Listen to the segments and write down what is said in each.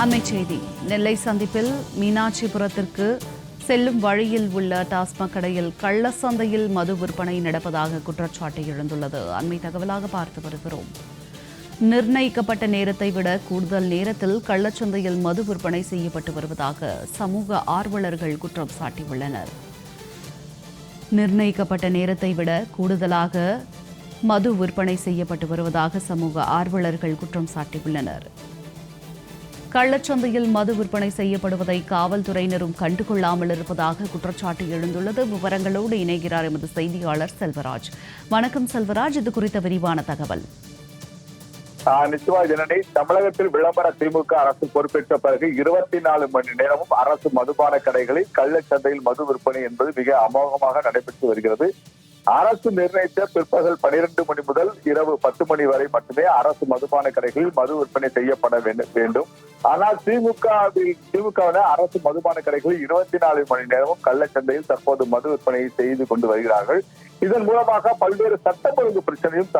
அண்மை செய்தி. நெல்லை சந்திப்பில் மீனாட்சிபுரத்திற்கு செல்லும் வழியில் உள்ள டாஸ்மாக் கடையில் கள்ள சந்தையில் மது விற்பனை நடப்பதாக குற்றச்சாட்டு எழுந்துள்ளது. அண்மை தகவலாக பார்த்து வருகிறோம். நிர்ணயிக்கப்பட்ட நேரத்தை விட கூடுதல் நேரத்தில் கள்ளச்சந்தையில் மது விற்பனை செய்யப்பட்டு வருவதாக சமூக ஆர்வலர்கள் குற்றம் சாட்டியுள்ளனர். நிர்ணயிக்கப்பட்ட நேரத்தை விட கூடுதலாக மது விற்பனை செய்யப்பட்டு வருவதாக சமூக ஆர்வலர்கள் குற்றம் சாட்டியுள்ளனர். கள்ளச்சந்தையில் மது விற்பனை செய்யப்படுவதை காவல்துறையினரும் கண்டுகொள்ளாமல் இருப்பதாக குற்றச்சாட்டு எழுந்துள்ளது. விவரங்களோடு இணைகிறார் எமது செய்தியாளர் செல்வராஜ். வணக்கம் செல்வராஜ். இது குறித்த விரிவான தகவல். ஆஹ் நிச்சயமா தமிழகத்தில் விளம்பர திமுக அரசு பொறுப்பேற்ற பிறகு இருபத்தி நாலு மணி நேரமும் அரசு மதுபான கடைகளில் கள்ளச்சந்தையில் மது விற்பனை என்பது மிக அமோகமாக நடைபெற்று வருகிறது. அரசு நிர்ணயித்த பிற்பகல் பனிரெண்டு மணி முதல் இரவு பத்து மணி வரை மட்டுமே அரசு மதுபான கடைகளில் மது விற்பனை செய்யப்பட வேண்டும். ஆனால் திமுகவில் திமுகவினர் அரசு மதுபான கடைகளில் இருபத்தி நாலு மணி நேரமும் கள்ளச்சந்தையில் தற்போது மது விற்பனை செய்து கொண்டு வருகிறார்கள். இதன் மூலமாக பல்வேறு சட்டம் ஒழுங்கு பிரச்சனையும்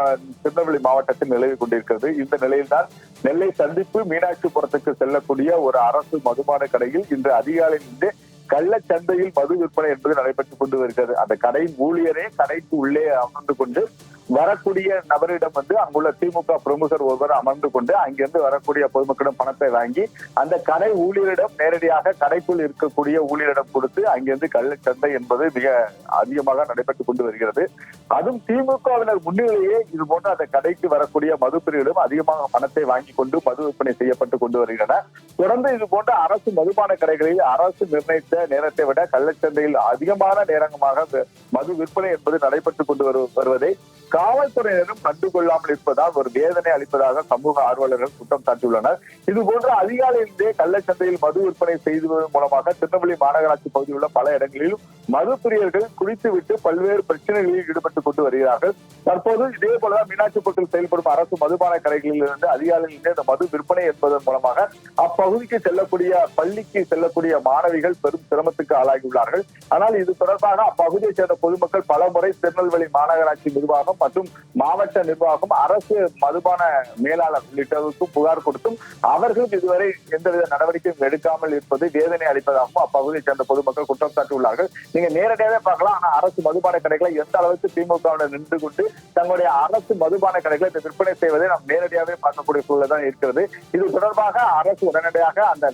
திருநெல்வேலி மாவட்டத்தில் நிலவி கொண்டிருக்கிறது. இந்த நிலையில்தான் நெல்லை சந்திப்பு மீனாட்சிபுரத்துக்கு செல்லக்கூடிய ஒரு அரசு மதுபான கடையில் இன்று அதிகாலையிலிருந்து கள்ளச்சந்தையில் மது விற்பனை என்பது நடைபெற்றுக் கொண்டு வருகிறது. அந்த கடையின் ஊழியரே கடைக்கு உள்ளே அமர்ந்து கொண்டு வரக்கூடிய நபரிடம் வந்து அங்குள்ள திமுக பிரமுகர் ஒருவர் அமர்ந்து கொண்டு அங்கிருந்து வரக்கூடிய பொதுமக்களிடம் பணத்தை வாங்கி அந்த கடை ஊழியரிடம் நேரடியாக கடைக்குள் இருக்கக்கூடிய ஊழியரிடம் கொடுத்து அங்கிருந்து கள்ளச்சந்தை என்பது மிக அதிகமாக நடைபெற்றுக் கொண்டு வருகிறது. அதுவும் திமுகவினர் முன்னிலையே இது போன்ற அந்த கடைக்கு வரக்கூடிய மதுப்பிரியிடம் அதிகமாக பணத்தை வாங்கி கொண்டு மது விற்பனை செய்யப்பட்டு கொண்டு வருகின்றன. தொடர்ந்து இது போன்ற அரசு மதுபான கடைகளில் அரசு நிர்ணயித்த நேரத்தை விட கள்ளச்சந்தையில் அதிகமான நேரமாக மது விற்பனை என்பது நடைபெற்றுக் கொண்டு வரு- வருவதை காவல்துறையினரும் கண்டுகொள்ளாமல் இருப்பதால் ஒரு வேதனை அளிப்பதாக சமூக ஆர்வலர்கள் குற்றம் சாட்டியுள்ளனர். இது போன்ற அதிகாலையிலிருந்தே கள்ளச்சந்தையில் மது விற்பனை செய்வதன் மூலமாக திருநெல்வேலி மாநகராட்சி பகுதியில் உள்ள பல இடங்களிலும் மது பிரியர்கள் குடித்துவிட்டு பல்வேறு பிரச்சனைகளில் ஈடுபட்டுக் கொண்டு வருகிறார்கள். தற்போது இதே போலதான் மீனாட்சிபுரத்தில் செயல்படும் அரசு மதுபான கடைகளில் இருந்து அதிகாலையிலிருந்தே இந்த மது விற்பனை என்பதன் மூலமாக அப்பகுதிக்கு செல்லக்கூடிய பள்ளிக்கு செல்லக்கூடிய மாணவிகள் பெரும் சிரமத்துக்கு ஆளாகியுள்ளார்கள். ஆனால் இது தொடர்பாக அப்பகுதியைச் சேர்ந்த பொதுமக்கள் பல முறை திருநெல்வேலி மாநகராட்சி நிர்வாகம் மற்றும் மாவட்ட நிர்வாகம் அரசு மதுபான மேலாளர் உள்ளிட்டவருக்கும் புகார் கொடுத்தும் அவர்களும் இதுவரை எந்தவித நடவடிக்கையும் எடுக்காமல் இருப்பது வேதனை அளிப்பதாகவும் அப்பகுதியைச் சேர்ந்த பொதுமக்கள் குற்றம் சாட்டியுள்ளார்கள். நீங்க நேரடியாவே பார்க்கலாம். ஆனா அரசு மதுபான கடைகளை எந்த அளவுக்கு திமுக நின்று கொண்டு தங்களுடைய அரசு மதுபான கடைகளை விற்பனை செய்வதை நாம் நேரடியாவே பார்க்கக்கூடிய சூழல் தான் இருக்கிறது. இது தொடர்பாக அரசு உடனடியாக அந்த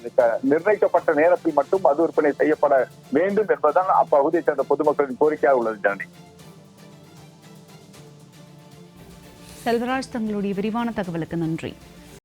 நிர்ணயிக்கப்பட்ட நேரத்தில் மட்டும் மது விற்பனை செய்யப்பட வேண்டும் என்பதுதான் அப்பகுதியை சேர்ந்த பொதுமக்களின் கோரிக்கையாக உள்ளது ஜனனி. செல்வராஜ் தங்களுடைய விரிவான தகவலுக்கு நன்றி.